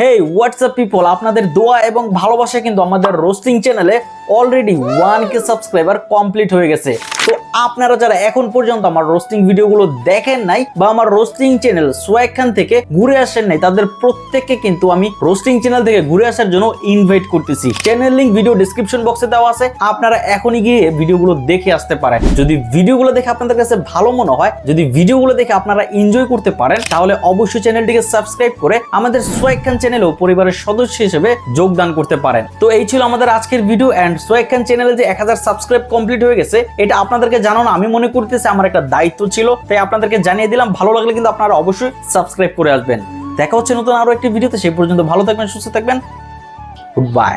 হেই WhatsApp people আপনাদের দোয়া এবং ভালোবাসা কিন্তু আমাদের রোস্টিং চ্যানেলে already one K subscriber complete হয়ে গেছে। আপনারা যারা এখন পর্যন্ত আমার রোস্টিং ভিডিওগুলো দেখেন নাই বা আমার রোস্টিং চ্যানেল সোয়াক খান থেকে ঘুরে আসেন নাই, তাদের প্রত্যেককে কিন্তু আমি রোস্টিং চ্যানেল থেকে ঘুরে আসার জন্য ইনভাইট করতেছি। চ্যানেল লিংক ভিডিও ডিসক্রিপশন বক্সে দেওয়া আছে, আপনারা এখনই গিয়ে ভিডিওগুলো দেখে আসতে পারেন। যদি ভিডিওগুলো দেখে আপনাদের কাছে ভালো মনে হয়, যদি ভিডিওগুলো দেখে আপনারা এনজয় করতে পারেন, তাহলে অবশ্যই চ্যানেলটিকে সাবস্ক্রাইব করে আমাদের সোয়াক খান চ্যানেলেও পরিবারের সদস্য হিসেবে যোগদান করতে পারেন। তো এই ছিল আমাদের আজকের ভিডিও অ্যান্ড সোয়াক খান চ্যানেলে যে এক হাজার সাবস্ক্রাইব কমপ্লিট হয়ে গেছে, এটা আপনাদেরকে জানানো আমি মনে করতেছি আমার একটা দায়িত্ব ছিল, তাই আপনাদেরকে জানিয়ে দিলাম, ভালো লাগলে কিন্তু আপনারা অবশ্যই সাবস্ক্রাইব করে আসবেন। দেখা হচ্ছে নতুন আরও একটি ভিডিওতে সেই পর্যন্ত ভালো থাকবেন, সুস্থ থাকবেন। Good bye